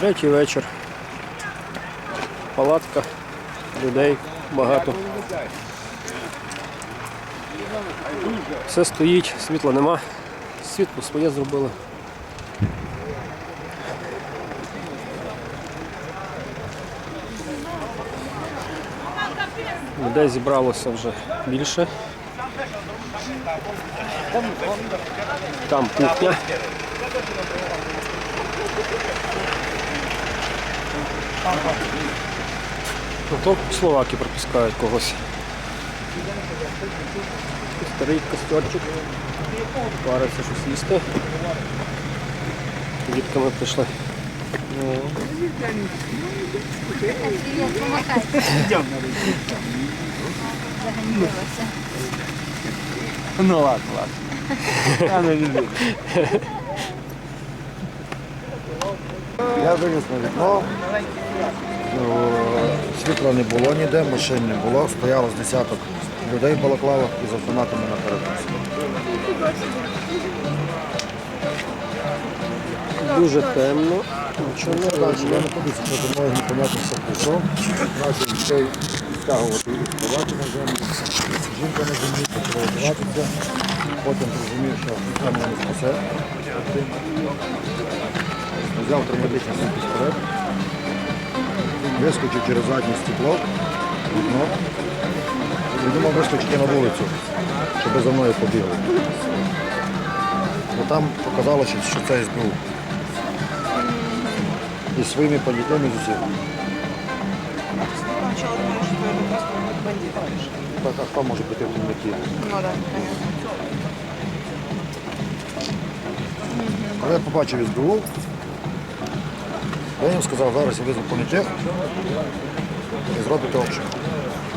Третій вечір. Палатка, людей багато. Все стоїть, світла нема. Світло своє зробили. Людей зібралося вже більше. Там кухня. То словаки пропускають когось. Старий костерчик. Париться щось їсти. Дітками прийшли. Ну ладно, ладно. Я не виліз на вікно. Світла не було ніде, машин не було, стояло з десяток людей в балаклавах і з автоматами на переписку. Дуже темно. Нічого не видно. я знаходився передо мною непонятно що прийшов. Почав дітей стягувати і сховати на землю. Жінка на землі почала одягатися. Потім зрозумів, що мене не спасе. Взяв травматичний свій пістолет. Вискочив через заднє стекло, вікно. І думав вискочити на вулицю, щоб за мною побігли. Бо там показалося, що це СБУ. І своїми понятими з усім. Сначала думаешь, что это просто бандиты. Так, а хто може бути в темноті? Ну да, конечно. Коли я побачив СБУ, я їм сказав, зараз я візьму комітет і зробите обшук.